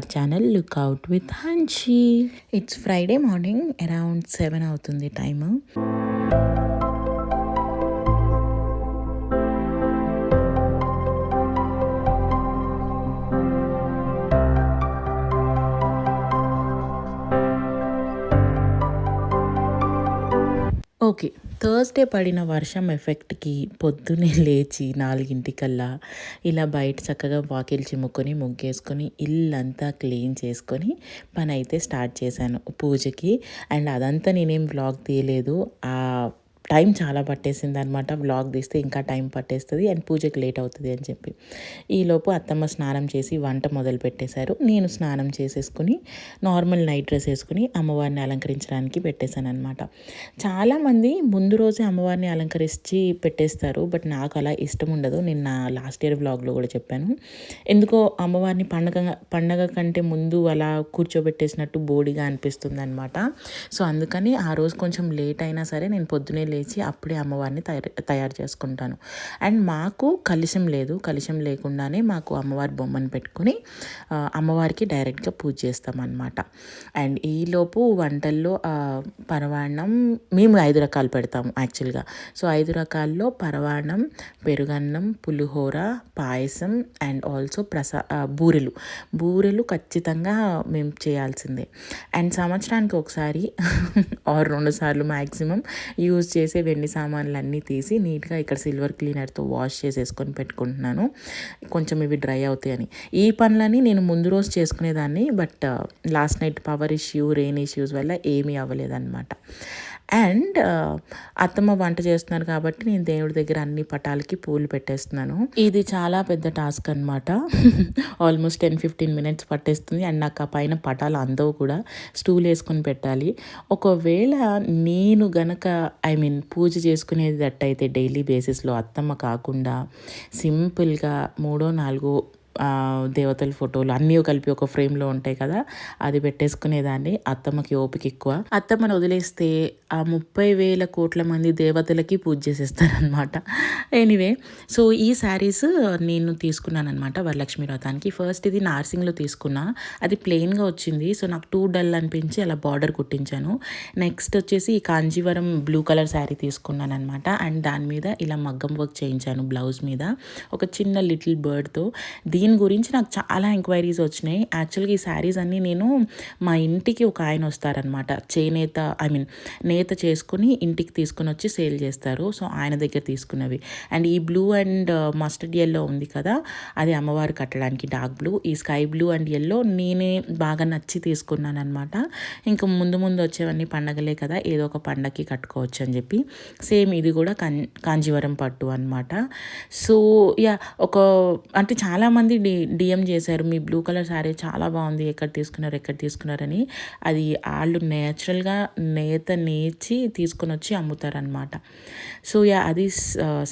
Our channel look out with Hanshi it's Friday morning around seven అవుతుంది time okay Thursday పడిన వర్షం ఎఫెక్ట్కి పొద్దున్నే లేచి నాలుగింటికల్లా ఇలా బయట చక్కగా వాకిల్ చిమ్ముకొని ముగ్గేసుకొని ఇల్లంతా క్లీన్ చేసుకొని పని అయితే స్టార్ట్ చేశాను పూజకి. అండ్ అదంతా నేనేం వ్లాగ్ తీయలేదు. ఆ టైం చాలా పట్టేసింది అనమాట వ్లాగ్ తీస్తే ఇంకా టైం పట్టేస్తుంది అండ్ పూజకి లేట్ అవుతుంది అని చెప్పి. ఈలోపు అత్తమ్మ స్నానం చేసి వంట మొదలు పెట్టేశారు. నేను స్నానం చేసేసుకుని నార్మల్ నైట్ డ్రెస్ వేసుకుని అమ్మవారిని అలంకరించడానికి పెట్టేశాను అనమాట చాలామంది ముందు రోజే అమ్మవారిని అలంకరించి పెట్టేస్తారు బట్ నాకు అలా ఇష్టం ఉండదు. నేను నా లాస్ట్ ఇయర్ వ్లాగ్లో కూడా చెప్పాను. ఎందుకో అమ్మవారిని పండగ పండగ కంటే ముందు అలా కూర్చోబెట్టేసినట్టు బోడిగా అనిపిస్తుంది అనమాట సో అందుకని ఆ రోజు కొంచెం లేట్ అయినా సరే నేను పొద్దునే లేచి అప్పుడే అమ్మవారిని తయారు తయారు చేసుకుంటాను. అండ్ మాకు కలిశం లేదు. కలిశం లేకుండానే మాకు అమ్మవారి బొమ్మను పెట్టుకుని అమ్మవారికి డైరెక్ట్గా పూజ చేస్తామన్నమాట. అండ్ ఈలోపు వంటల్లో పరవాణం మేము ఐదు రకాలు పెడతాము యాక్చువల్గా. సో ఐదు రకాల్లో పరవాణం పెరుగన్నం పులిహోర పాయసం అండ్ ఆల్సో ప్రసా బూరెలు. బూరెలు ఖచ్చితంగా మేము చేయాల్సిందే. అండ్ సంవత్సరానికి ఒకసారి ఆరు రెండు సార్లు మ్యాక్సిమం యూజ్ చేసే వెండి సామాన్లు అన్నీ తీసి నీట్గా ఇక్కడ సిల్వర్ క్లీనర్తో వాష్ చేసేసుకొని పెట్టుకుంటున్నాను. కొంచెం ఇవి డ్రై అవుతాయని. ఈ పనులని నేను ముందు రోజు చేసుకునేదాన్ని but last night power issue rain issues వల్ల ఏమీ అవ్వలేదన్నమాట. అండ్ అత్తమ్మ వంట చేస్తున్నారు కాబట్టి నేను దేవుడి దగ్గర అన్ని పటాలకి పూలు పెట్టేస్తున్నాను. ఇది చాలా పెద్ద టాస్క్ అనమాట ఆల్మోస్ట్ టెన్ ఫిఫ్టీన్ మినిట్స్ పట్టేస్తుంది. అండ్ నాకు ఆ పైన పటాలు అందవు కూడా. స్టూల్ వేసుకొని పెట్టాలి. ఒకవేళ నేను గనక ఐ మీన్ పూజ చేసుకునేది అట్టయితే డైలీ బేసిస్లో అత్తమ్మ కాకుండా సింపుల్గా మూడో నాలుగో దేవతల ఫోటోలు అన్నీ కలిపి ఒక ఫ్రేమ్లో ఉంటాయి కదా అది పెట్టేసుకునేదాన్ని. అత్తమ్మకి ఓపిక ఎక్కువ. అత్తమ్మను వదిలేస్తే ఆ ముప్పై వేల కోట్ల మంది దేవతలకి పూజ చేసేస్తారనమాట ఎనీవే సో ఈ శారీస్ నేను తీసుకున్నాను అనమాట వరలక్ష్మి వ్రతానికి. ఫస్ట్ ఇది నార్సింగ్లో తీసుకున్నా. అది ప్లెయిన్గా వచ్చింది సో నాకు టూ డల్ అనిపించి అలా బార్డర్ కుట్టించాను. నెక్స్ట్ వచ్చేసి ఈ కాంజీవరం బ్లూ కలర్ శారీ తీసుకున్నాను అనమాట అండ్ దాని మీద ఇలా మగ్గం వర్క్ చేయించాను బ్లౌజ్ మీద. ఒక చిన్న లిటిల్ బర్డ్తో. దీని గురించి నాకు చాలా ఎంక్వైరీస్ వచ్చినాయి. యాక్చువల్గా ఈ శారీస్ అన్నీ నేను మా ఇంటికి ఒక ఆయన వస్తారనమాట చేనేత ఐ మీన్ నేత చేసుకుని ఇంటికి తీసుకుని వచ్చి సేల్ చేస్తారు. సో ఆయన దగ్గర తీసుకున్నవి. అండ్ ఈ blue and uh, mustard yellow ఉంది కదా అది అమ్మవారు కట్టడానికి డార్క్ బ్లూ. ఈ స్కై బ్లూ అండ్ ఎల్లో నేనే బాగా నచ్చి తీసుకున్నాను అనమాట ఇంకా ముందు ముందు వచ్చేవన్నీ పండగలే కదా ఏదో ఒక పండగకి కట్టుకోవచ్చు అని చెప్పి. సేమ్ ఇది కూడా కాంజీవరం పట్టు అనమాట సో యా ఒక అంటే చాలామంది మంది డి డిఎం చేశారు. మీ బ్లూ కలర్ శారీ చాలా బాగుంది. ఎక్కడ తీసుకున్నారు ఎక్కడ తీసుకున్నారని. అది వాళ్ళు నేచురల్గా నేత నేర్చి తీసుకుని వచ్చి అమ్ముతారనమాట సో యా అది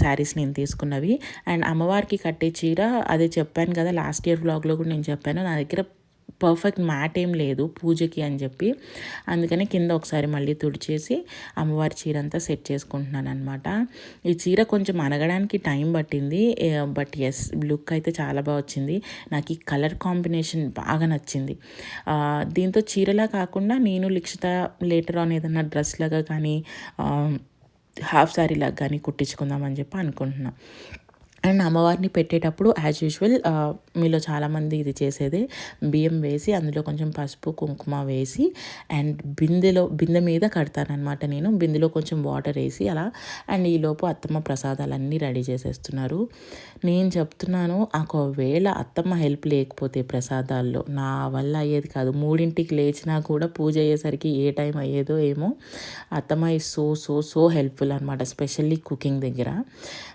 శారీస్ నేను తీసుకున్నవి. అండ్ అమ్మవారికి కట్టే చీర అదే చెప్పాను కదా లాస్ట్ ఇయర్ బ్లాగ్లో కూడా నేను చెప్పాను. నా దగ్గర పర్ఫెక్ట్ మ్యాట్ ఏం లేదు పూజకి అని చెప్పి. అందుకని కింద ఒకసారి మళ్ళీ తుడిచేసి అమ్మవారి చీర అంతా సెట్ చేసుకుంటున్నాను అనమాట ఈ చీర కొంచెం అనగడానికి టైం పట్టింది. బట్ ఎస్ లుక్ అయితే చాలా బాగా వచ్చింది. నాకు ఈ కలర్ కాంబినేషన్ బాగా నచ్చింది. దీంతో చీరలా కాకుండా నేను లిక్షిత లేటర్ ఆన్ ఏదన్నా డ్రెస్ లాగా కానీ హాఫ్ శారీ లాగా కానీ కుట్టించుకుందామని చెప్పి అనుకుంటున్నాను అండ్ అమ్మవారిని పెట్టేటప్పుడు యాజ్ యూజువల్ మీలో చాలామంది ఇది చేసేదే. బియ్యం వేసి అందులో కొంచెం పసుపు కుంకుమ వేసి అండ్ బిందెలో బిందె మీద కడతానమాట నేను. బిందెలో కొంచెం వాటర్ వేసి అలా అండ్ ఈలోపు అత్తమ్మ ప్రసాదాలన్నీ రెడీ చేసేస్తున్నారు. నేను చెప్తున్నాను ఒకవేళ అత్తమ్మ హెల్ప్ లేకపోతే ప్రసాదాల్లో నా వల్ల అయ్యేది కాదు. మూడింటికి లేచినా కూడా పూజ అయ్యేసరికి ఏ టైం అయ్యేదో ఏమో. అత్తమ్మ ఈ సో సో సో హెల్ప్ఫుల్ అనమాట స్పెషల్లీ కుకింగ్ దగ్గర.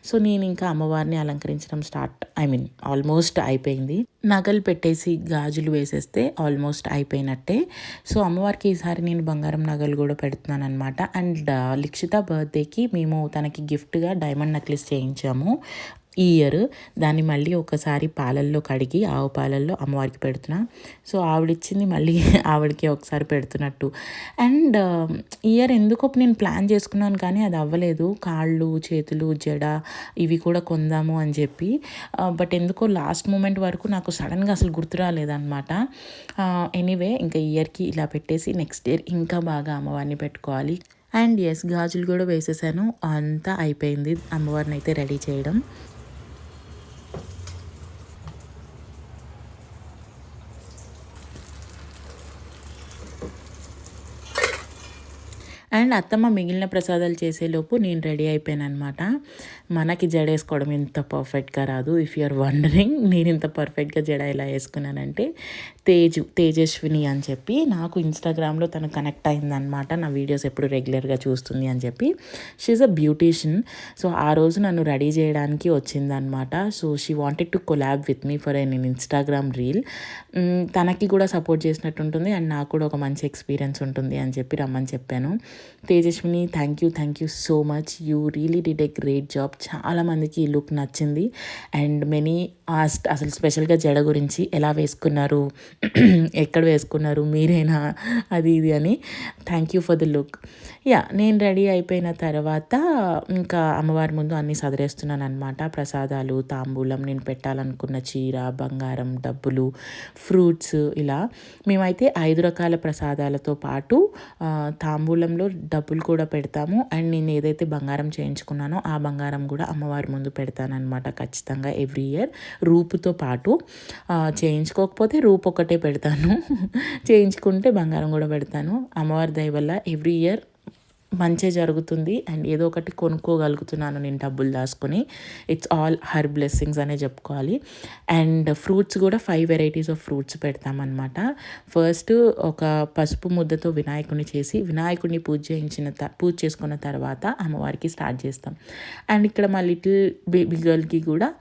సో నేను ఇంకా అమ్మవారిని అలంకరించడం స్టార్ట్ ఐ మీన్ ఆల్మోస్ట్ అయిపోయింది. నగలు పెట్టేసి గాజులు వేసేస్తే ఆల్మోస్ట్ అయిపోయినట్టే. సో అమ్మవారికి ఈసారి నేను బంగారం నగలు కూడా పెడుతున్నాను అనమాట అండ్ లిక్షిత బర్త్డేకి మేము తనకి గిఫ్ట్గా డైమండ్ నెక్లెస్ చేయించాము. ఈ ఇయర్. దాన్ని మళ్ళీ ఒకసారి పాలల్లో కడిగి ఆవు పాలల్లో అమ్మవారికి పెడుతున్నా. సో ఆవిడిచ్చింది మళ్ళీ ఆవిడకి ఒకసారి పెడుతున్నట్టు. అండ్ ఇయర్ ఎందుకో నేను ప్లాన్ చేసుకున్నాను కానీ అది అవ్వలేదు. కాళ్ళు చేతులు జడ ఇవి కూడా కొందాము అని చెప్పి. బట్ ఎందుకో లాస్ట్ మూమెంట్ వరకు నాకు సడన్గా అసలు గుర్తు రాలేదనమాట ఎనీవే ఇంకా ఇయర్కి ఇలా పెట్టేసి నెక్స్ట్ ఇయర్ ఇంకా బాగా అమ్మవారిని పెట్టుకోవాలి. అండ్ ఎస్ గాజులు కూడా వేసేసాను. అంతా అయిపోయింది. అమ్మవారిని అయితే రెడీ చేయడం. అండ్ అత్తమ్మ మిగిలిన ప్రసాదాలు చేసేలోపు నేను రెడీ అయిపోయాను అనమాట మనకి జడ వేసుకోవడం ఇంత పర్ఫెక్ట్గా రాదు. ఇఫ్ యూఆర్ వండరింగ్ నేను ఇంత పర్ఫెక్ట్గా జడ ఎలా వేసుకున్నానంటే తేజు తేజస్విని అని చెప్పి నాకు ఇన్స్టాగ్రామ్లో తను కనెక్ట్ అయిందనమాట నా వీడియోస్ ఎప్పుడు రెగ్యులర్గా చూస్తుంది అని చెప్పి. షీఈ్ అ బ్యూటీషియన్ సో ఆ రోజు నన్ను రెడీ చేయడానికి వచ్చిందనమాట so she wanted to collab with me for an Instagram reel తనకి కూడా సపోర్ట్ చేసినట్టు ఉంటుంది. అండ్ నాకు కూడా ఒక మంచి ఎక్స్పీరియన్స్ ఉంటుంది అని చెప్పి రమ్మని చెప్పాను. Tejaswini thank you thank you so much you really did a great job చాలామందికి ఈ లుక్ నచ్చింది. అండ్ మెనీ ఆస్ట్ అసలు స్పెషల్గా జడ గురించి ఎలా వేసుకున్నారు? ఎక్కడ వేసుకున్నారు మీరేనా అది ఇది అని. Thank you for the look yeah నేను రెడీ అయిపోయిన తర్వాత ఇంకా అమ్మవారి ముందు అన్నీ సదిరేస్తున్నాను అనమాట ప్రసాదాలు తాంబూలం నేను పెట్టాలనుకున్న చీర బంగారం డబ్బులు ఫ్రూట్స్ ఇలా. మేమైతే ఐదు రకాల ప్రసాదాలతో పాటు తాంబూలంలో డబ్బులు కూడా పెడతాము. అండ్ నేను ఏదైతే బంగారం చేయించుకున్నానో ఆ బంగారం కూడా అమ్మవారి ముందు పెడతానమాట ఖచ్చితంగా ఎవ్రీ ఇయర్ రూపుతో పాటు. చేయించుకోకపోతే రూపు ఒకటి పెడతాను. చేయించుకుంటే బంగారం కూడా పెడతాను. అమ్మవారి దయ వల్ల ఎవ్రీ ఇయర్ మంచి జరుగుతుంది. అండ్ ఏదో ఒకటి కొనుక్కోగలుగుతున్నాను నేను డబ్బులు దాచుకొని. ఇట్స్ ఆల్ హర్ బ్లెస్సింగ్స్ అనే చెప్పుకోవాలి. అండ్ ఫ్రూట్స్ కూడా ఫైవ్ వెరైటీస్ ఆఫ్ ఫ్రూట్స్ పెడతామన్నమాట. ఫస్ట్ ఒక పసుపు ముద్దతో వినాయకుడిని చేసి వినాయకుడిని పూజ చేయించిన త పూజ చేసుకున్న తర్వాత అమ్మవారికి స్టార్ట్ చేస్తాం. అండ్ ఇక్కడ మా లిటిల్ బేబీ గర్ల్కి కూడా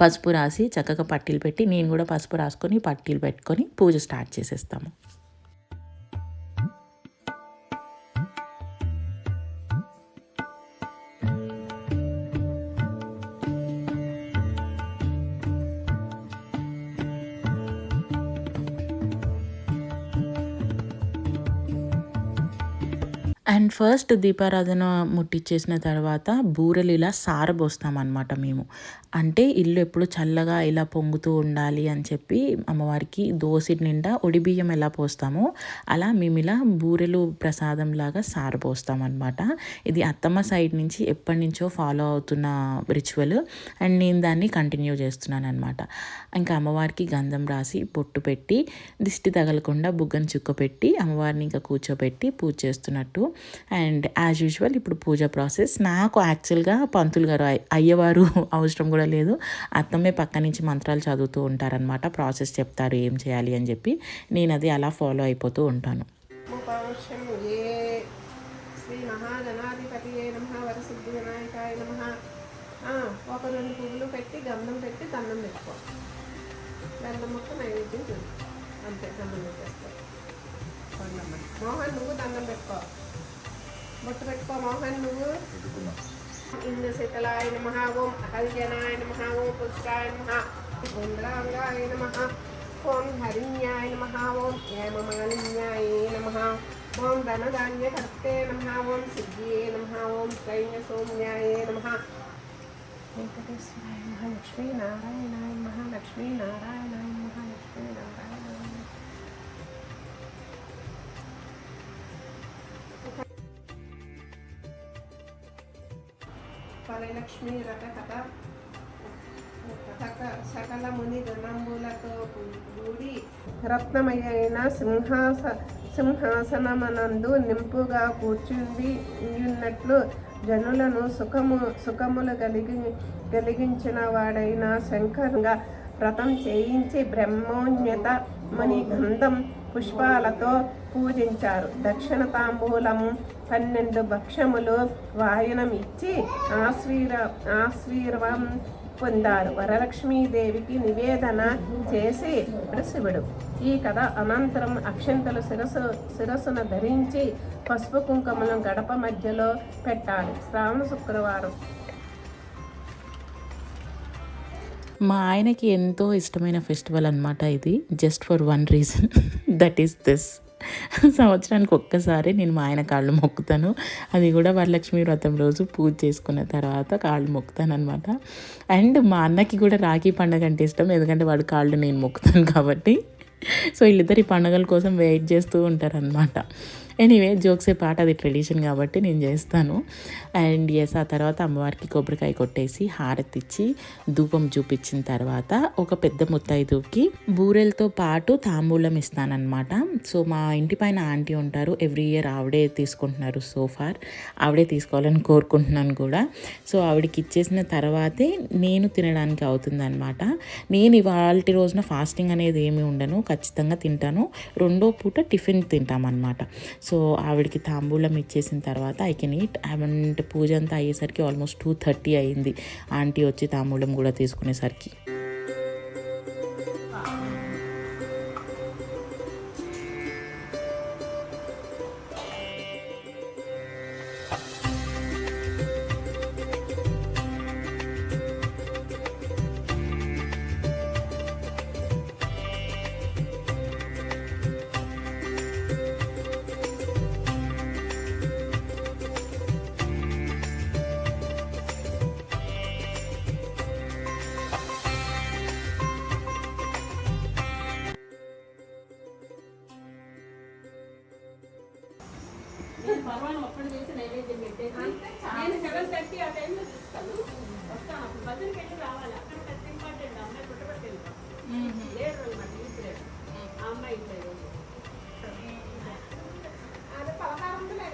పసుపు రాసి చక్కగా పట్టీలు పెట్టి నేను కూడా పసుపు రాసుకొని పట్టీలు పెట్టుకొని పూజ స్టార్ట్ చేసేస్తాము. అండ్ ఫస్ట్ దీపారాధన ముట్టించేసిన తర్వాత బూరెలు ఇలా సారబోస్తామన్నమాట మేము. అంటే ఇల్లు ఎప్పుడు చల్లగా ఇలా పొంగుతూ ఉండాలి అని చెప్పి అమ్మవారికి దోసి నిండా బియ్యం ఎలా పోస్తామో అలా మేము ఇలా బూరెలు ప్రసాదం లాగా సారబోస్తామన్నమాట. ఇది అత్తమ్మ సైడ్ నుంచి ఎప్పటి నుంచో ఫాలో అవుతున్న రిచువల్ అండ్ నేను దాన్ని కంటిన్యూ చేస్తున్నాను అనమాట ఇంకా అమ్మవారికి గంధం రాసి పొట్టు పెట్టి దిష్టి తగలకుండా బుగ్గను చుక్క పెట్టి అమ్మవారిని ఇంకా కూర్చోబెట్టి పూజ చేస్తున్నట్టు అండ్ యాజ్ యూజువల్ ఇప్పుడు పూజ ప్రాసెస్. నాకు యాక్చువల్గా పంతులు గారు అయ్యవారు అవసరం కూడా లేదు. అత్తమ్మే పక్క నుంచి మంత్రాలు చదువుతూ ఉంటారనమాట ప్రాసెస్ చెప్తారు ఏం చేయాలి అని చెప్పి. నేను అది అలా ఫాలో అయిపోతూ ఉంటాను. ఒక రెండు పువ్వులు పెట్టి గంధం పెట్టి దండం పెట్టుకో. గంధం మొక్క నైవేద్యం అంతే దండం పెట్టేస్తావు మోహన్ నువ్వు దండం పెట్టుకో. బొట్టు పెట్టుకో మోహన్ నువ్వు? ఇంద్ర శీతలాయ నమ ఓం హరిజనాయ నమ ఓం పుష్పాయ నమ ఇంద్రాంగాయ నమ ఓం హరిణ్యాయ నమ ఓం హేమమాలిన్యాయ నమ ఓం ధనధాన్యకర్తే నమ ఓం సిద్ధియే నమ ఓం సైన్య సౌమ్యాయ నమ. వెంకటేశ్వరాయ నమ లక్ష్మీనారాయణాయ నమ లక్ష్మీనారాయణాయ నమ లక్ష్మీనారాయణ పరిలక్ష్మి రథకథ సకల ముని గణంబులతో కూడి రత్నమయైన సింహాస సింహాసనమనందు నింపుగా కూర్చుండి ఉన్నట్లు జనులను సుఖము సుఖములు కలిగి కలిగించిన వాడైన శంకరంగా వ్రతం చేయించి బ్రహ్మోన్నత మణి గంధం పుష్పాలతో పూజించారు దక్షిణ తాంబూలం పన్నెండు భక్షములు వాయనం ఇచ్చి ఆశీర ఆశీర్వం పొందారు. వరలక్ష్మీదేవికి నివేదన చేసి శివుడు ఈ కథ అనంతరం అక్షంతలు శిరసు శిరస్సును ధరించి పసుపు కుంకుమలను గడప మధ్యలో పెట్టాలి శ్రావణ శుక్రవారం. మా ఆయనకి ఎంతో ఇష్టమైన ఫెస్టివల్ అనమాట ఇది. Just for one reason. That is this. సంవత్సరానికి ఒక్కసారి నేను మా ఆయన కాళ్ళు మొక్కుతాను. అది కూడా వరలక్ష్మి వ్రతం రోజు పూజ చేసుకున్న తర్వాత కాళ్ళు మొక్కుతాను అనమాట అండ్ మా అన్నకి కూడా రాఖీ పండుగ అంటే ఇష్టం. ఎందుకంటే వాడు కాళ్ళు నేను మొక్కుతాను కాబట్టి. సో వీళ్ళిద్దరు ఈ పండుగల కోసం వెయిట్ చేస్తూ ఉంటారు అనమాట ఎనీవే జోక్సే పాట అది ట్రెడిషన్ కాబట్టి నేను చేస్తాను. అండ్ ఎస్ ఆ తర్వాత అమ్మవారికి కొబ్బరికాయ కొట్టేసి హారతి ఇచ్చి ధూపం చూపించిన తర్వాత ఒక పెద్ద ముత్తైదుకి బూరెలతో పాటు తాంబూలం ఇస్తానన్నమాట. సో మా ఇంటి పైన ఆంటీ ఉంటారు. ఎవ్రీ ఇయర్ ఆవిడే తీసుకుంటున్నారు సో ఫార్ ఆవిడే తీసుకోవాలని కోరుకుంటున్నాను కూడా. సో ఆవిడకి ఇచ్చేసిన తర్వాతే నేను తినడానికి అవుతుందన్నమాట. నేను ఇవాళ రోజున ఫాస్టింగ్ అనేది ఏమి ఉండను. ఖచ్చితంగా తింటాను. రెండో పూట టిఫిన్ తింటామన్నమాట. సో ఆవిడకి తాంబూలం ఇచ్చేసిన తర్వాత ఐ కెన్ ఈట్ అండ్ పూజ అంతా అయ్యేసరికి ఆల్మోస్ట్ టూ థర్టీ అయింది ఆంటీ వచ్చి తాంబూలం కూడా తీసుకునేసరికి. నేను సెవెన్ థర్టీ ఆ టైంలో చూస్తాను. వస్తాను అప్పుడు బదులుకి వెళ్ళి రావాలి. అక్కడ పెద్ద ఇంపార్టెంట్ అమ్మాయి పుట్టబట్టి లేరు అనమాట ఆ అమ్మాయి అది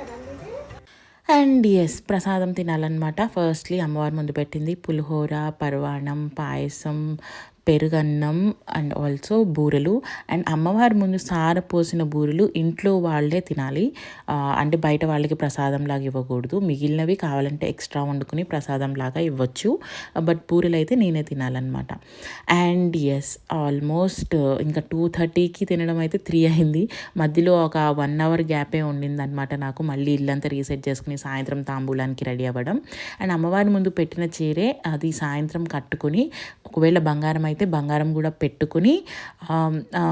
కదండి అండ్ ఎస్ ప్రసాదం తినాలన్నమాట. ఫస్ట్లీ అమ్మవారి ముందు పెట్టింది పులిహోర పరవాణం పాయసం పెరుగన్నం అండ్ ఆల్సో బూరెలు. అండ్ అమ్మవారి ముందు సార పోసిన బూరెలు ఇంట్లో వాళ్ళే తినాలి. అంటే బయట వాళ్ళకి ప్రసాదం లాగా ఇవ్వకూడదు. మిగిలినవి కావాలంటే ఎక్స్ట్రా వండుకుని ప్రసాదం లాగా ఇవ్వచ్చు. బట్ బూరెలు అయితే నేనే తినాలన్నమాట. అండ్ ఎస్ ఆల్మోస్ట్ ఇంకా టూ థర్టీకి తినడం అయితే త్రీ అయింది. మధ్యలో ఒక వన్ అవర్ గ్యాపే ఉండింది అనమాట నాకు. మళ్ళీ ఇల్లంతా రీసెట్ చేసుకుని సాయంత్రం తాంబూలానికి రెడీ అవ్వడం. అండ్ అమ్మవారి ముందు పెట్టిన చీరే అది సాయంత్రం కట్టుకుని ఒకవేళ బంగారం అయితే బంగారం కూడా పెట్టుకుని ఆ,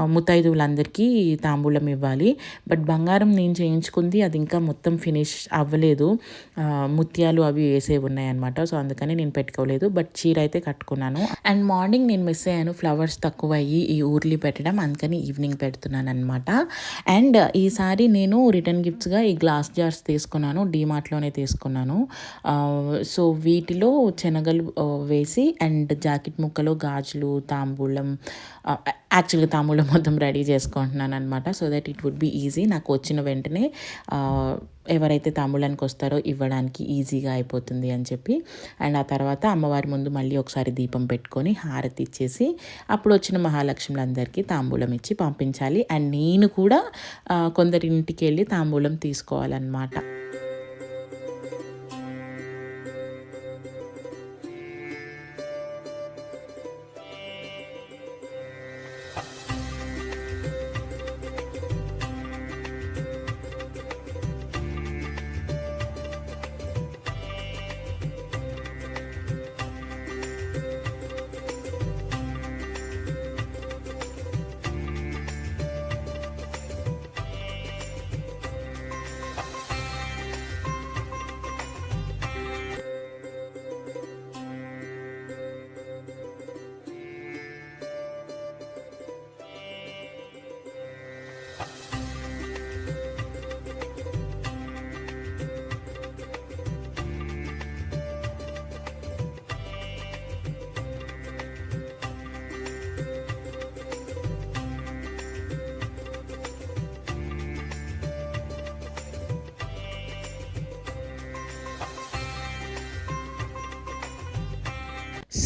ముత్తైదువులందరికీ తాంబూలం ఇవ్వాలి. బట్ బంగారం నేను చేయించుకుంది అది ఇంకా మొత్తం ఫినిష్ అవ్వలేదు. ముత్యాలు అవి వేసే ఉన్నాయన్నమాట. సో అందుకని నేను పెట్టుకోలేదు. బట్ చీర అయితే కట్టుకున్నాను. అండ్ మార్నింగ్ నేను మిస్ అయ్యాను ఫ్లవర్స్ తక్కువ అయ్యి ఈ ఊర్లీ పెట్టడం. అందుకని ఈవినింగ్ పెడుతున్నాను అనమాట అండ్ ఈసారి నేను రిటర్న్ గిఫ్ట్స్గా ఈ గ్లాస్ జార్స్ తీసుకున్నాను డీమార్ట్లోనే తీసుకున్నాను. సో వీటిలో శనగలు వేసి అండ్ జాకెట్ ముక్కలు గాజులు తాంబూలం యాక్చువల్గా తాంబూలం మొత్తం రెడీ చేసుకుంటున్నాను అనమాట so that it would be easy నాకు వచ్చిన వెంటనే ఎవరైతే తాంబూలానికి వస్తారో ఇవ్వడానికి ఈజీగా అయిపోతుంది అని చెప్పి. అండ్ ఆ తర్వాత అమ్మవారి ముందు మళ్ళీ ఒకసారి దీపం పెట్టుకొని హారతి ఇచ్చేసి అప్పుడు వచ్చిన మహాలక్ష్ములందరికీ తాంబూలం ఇచ్చి పంపించాలి. అండ్ నేను కూడా కొందరింటికి కొందరి ఇంటికి వెళ్ళి తాంబూలం తీసుకోవాలన్నమాట.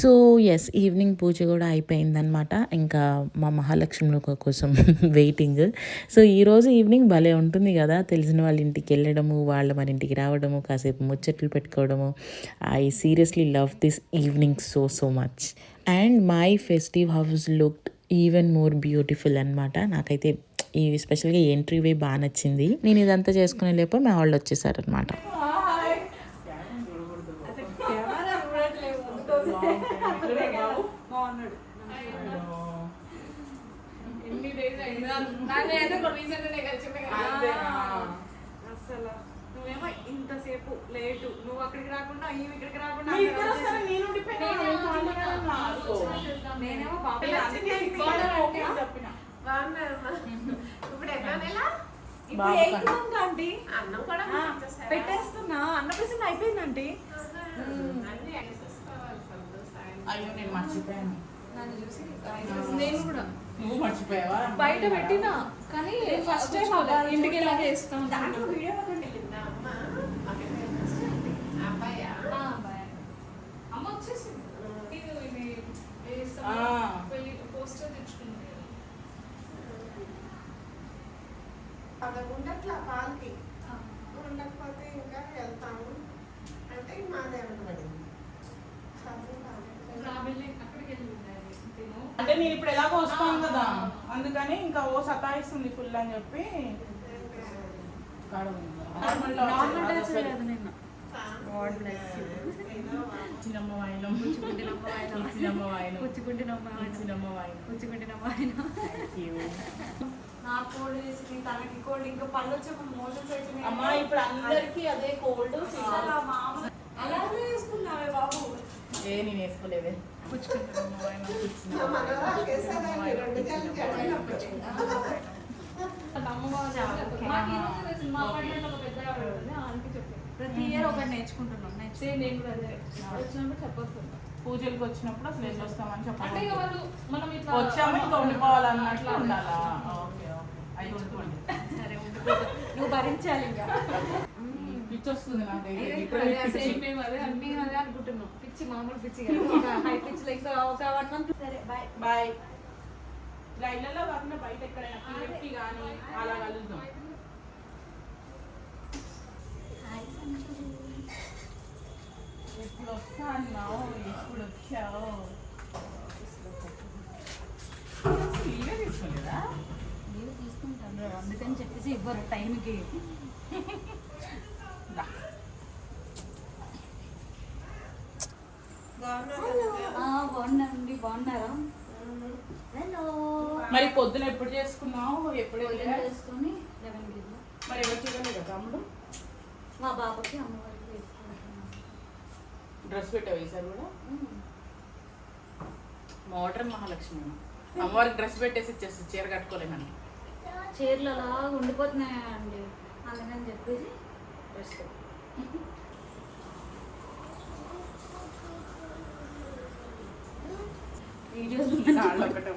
సో ఎస్ ఈవినింగ్ పూజ కూడా అయిపోయిందనమాట ఇంకా మా మహాలక్ష్మి కోసం వెయిటింగ్ సో ఈరోజు ఈవినింగ్ భలే ఉంటుంది కదా. తెలిసిన వాళ్ళ ఇంటికి వెళ్ళడము వాళ్ళ మన ఇంటికి రావడము కాసేపు ముచ్చట్లు పెట్టుకోవడము. I seriously love this evening so so much and my festive house look even more beautiful అనమాట నాకైతే ఈ స్పెషల్గా ఎంట్రీ వే బాగా నచ్చింది. నేను ఇదంతా చేసుకునే లేపు మా వాళ్ళు వచ్చేసారనమాట కెమెరా చూడట్లేదు బాగున్నాడు ఎన్ని డేస్ అయిందా నాకు ఏదో ఒక రీజన్ కలిసిందే అసలు నువ్వేమో ఇంతసేపు లేటు. నువ్వు అక్కడికి రాకుండా ఈమె ఇక్కడికి రాకుండా. నేనేమో బాబు ఇప్పుడు ఎన్నో నెల ఇప్పుడు అన్నం కూడా? పెట్టేస్తున్నా. అన్న వేసేసుకోవాలి సంతోషాన్ని. అయ్యో నేను మర్చిపోయాను. నన్ను చూసి నేను కూడా. నువ్వు మర్చిపోయావా? బయట పెట్టినా కానీ ఫస్ట్ టైం ఇంటికి వెళ్ళాక వేస్తాం దాంట్లో వీడియో అమ్మ? వచ్చేసింది. ఇది ఇది వేస్తాం. ఆ. పోయి పోస్టర్ తెచ్చుకున్నాను కదా. పదకొండు అట్లా పాలకి. ఉండకపోతే ఇంకా వెళ్తాము. అంటే మాదే పడింది చదువు. రాబెల్లి అక్కడికి వెళ్ళి ఉండాలి తిను అంటే నేను ఇప్పుడు ఎలాగో వస్తాను కదా అందుకని ఇంకా ఓ సతాయిస్తుంది ఫుల్ అని చెప్పి అమ్మా ఇప్పుడు అందరికి అదే కోల్డ్ అలాగే వేసుకున్నావే బాబు. ఏ నేను వేసుకోలేదే. ప్రతి ఇయర్ ఒకటి నేర్చుకుంటున్నాం. నెక్స్ట్ నేను కూడా అదే వచ్చినప్పుడు చెప్పొద్దు. పూజలకు వచ్చినప్పుడు అసలు ఎట్లా వస్తామని అంటే చెప్పండి వాళ్ళు మనం ఇట్లా వచ్చాము ఇంకా ఉండిపోవాలన్నట్లు ఉండాలా? Okay okay. అయితే ఉండిపోండి సరే ఉండిపోతా. నువ్వు భరించాలి ఇంకా. పిచ్చి వస్తుంది అదే, పిచ్చి. మేము అదే అనుకుంటున్నాం. పిచ్చి మామూలు పిచ్చి కాదు. ఒక హై పిచ్లో ఇంకా ఒక వన్ మంత్ సరే బాయ్ బాయ్ రైళ్ళలో కాకుండా బయట ఎక్కడైనా కానీ అలా కలుద్దాం. ఎప్పుడు వస్తా అన్నావు ఎప్పుడు వచ్చావు? తీసుకోలేదా? తీసుకుంటాను అందుకని చెప్పేసి ఇవ్వరు టైంకి. బాగున్నారా? హలో. మరి పొద్దున ఎప్పుడు చేసుకున్నావు? ఎప్పుడు? చేసుకొని మరి ఎవరు చూడలేదు తమ్ముడు? మా బాబుకి అమ్మవారికి డ్రెస్ పెట్టావు ఈసారి కూడా? మోడర్న్ మహాలక్ష్మి అమ్మవారికి డ్రెస్ పెట్టేసి ఇచ్చేస్తుంది చీర కట్టుకోలేమని చీరలు అలా ఉండిపోతున్నాయండి. అందుకని చెప్పేసి డ్రెస్ వీడియోస్ కాళ్ళు ఒకటే.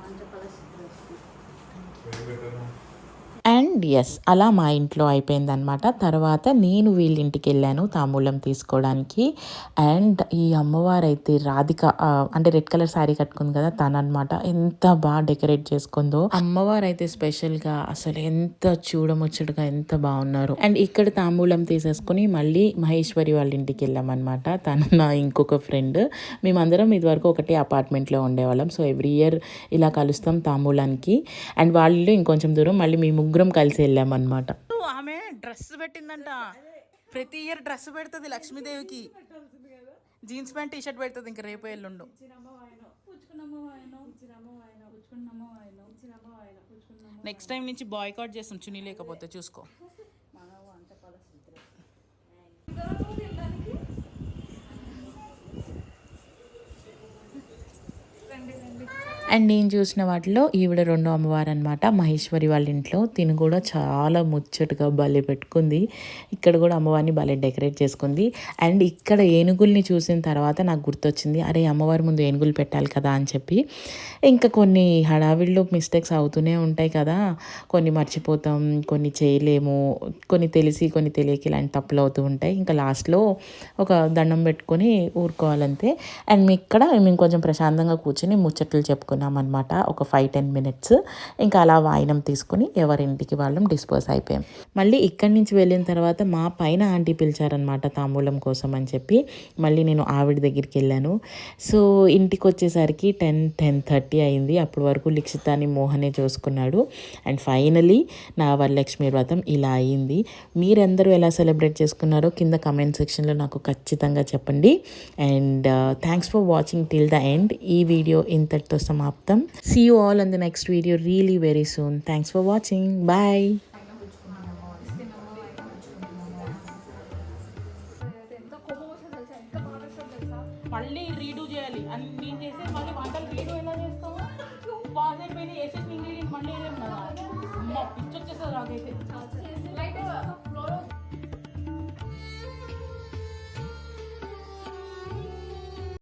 మంచి పరిస్థితి అండ్ ఎస్ అలా మా ఇంట్లో అయిపోయిందనమాట తర్వాత నేను వీళ్ళింటికి వెళ్ళాను తాంబూలం తీసుకోవడానికి. అండ్ ఈ అమ్మవారు అయితే రాధిక అంటే రెడ్ కలర్ శారీ కట్టుకుంది కదా తనమాట ఎంత బాగా డెకరేట్ చేసుకుందో. అమ్మవారు అయితే స్పెషల్గా అసలు ఎంత చూడముచ్చటగా ఎంత బాగున్నారు. అండ్ ఇక్కడ తాంబూలం తీసేసుకుని మళ్ళీ మహేశ్వరి వాళ్ళ ఇంటికి వెళ్ళామన్నమాట తను నా ఇంకొక ఫ్రెండ్. మేమందరం ఇదివరకు ఒకటే అపార్ట్మెంట్లో ఉండేవాళ్ళం. సో ఎవ్రీ ఇయర్ ఇలా కలుస్తాం తాంబూలానికి. అండ్ వాళ్ళు ఇంకొంచెం దూరం మళ్ళీ మీ ముగ్గురం కలిసి వెళ్ళామన్నమాట. ఆమె డ్రెస్ పెట్టిందంట. ప్రతి ఇయర్ డ్రెస్ పెడుతుంది లక్ష్మీదేవికి. జీన్స్ ప్యాంట్ టీ షర్ట్ పెడుతుంది ఇంకా రేపు ఎల్లుండు. నెక్స్ట్ టైం నుంచి బాయ్కాట్ చేస్తాం చున్నీ లేకపోతే చూసుకో. అండ్ నేను చూసిన వాటిలో ఈవిడ రెండో అమ్మవారు అనమాట మహేశ్వరి వాళ్ళ ఇంట్లో తిను కూడా చాలా ముచ్చటగా భలే పెట్టుకుంది. ఇక్కడ కూడా అమ్మవారిని భలే డెకరేట్ చేసుకుంది. అండ్ ఇక్కడ ఏనుగుల్ని చూసిన తర్వాత నాకు గుర్తొచ్చింది అరే అమ్మవారి ముందు ఏనుగులు పెట్టాలి కదా అని చెప్పి. ఇంకా కొన్ని హడావిడిలో మిస్టేక్స్ అవుతూనే ఉంటాయి కదా. కొన్ని మర్చిపోతాం కొన్ని చేయలేము కొన్ని తెలిసి కొన్ని తెలియక ఇలాంటి తప్పులు అవుతూ ఉంటాయి. ఇంకా లాస్ట్లో ఒక దండం పెట్టుకొని ఊరుకోవాలంతే. అండ్ మీ ఇక్కడ మేము కొంచెం ప్రశాంతంగా కూర్చొని ముచ్చట్లు చెప్పుకొని అనమాట ఒక ఫైవ్ టెన్ మినిట్స్ ఇంకా అలా వాయినం తీసుకుని ఎవరింటికి వాళ్ళం డిస్పోజ్ అయిపోయాం. మళ్ళీ ఇక్కడి నుంచి వెళ్ళిన తర్వాత మా పైన ఆంటీ పిలిచారనమాట తాంబూలం కోసం అని చెప్పి. మళ్ళీ నేను ఆవిడ దగ్గరికి వెళ్ళాను. సో ఇంటికి వచ్చేసరికి టెన్ టెన్ థర్టీ అయింది. అప్పటి వరకు లిక్షితాని మోహనే చూసుకున్నాడు. అండ్ ఫైనలీ నా వరలక్ష్మి వ్రతం ఇలా అయింది. మీరందరూ ఎలా సెలబ్రేట్ చేసుకున్నారో కింద కమెంట్ సెక్షన్లో నాకు ఖచ్చితంగా చెప్పండి. And thanks for watching till the end ఈ వీడియో ఇంతటితో సమాప్తం. them. See you all in the next video really very soon. Thanks for watching. Bye.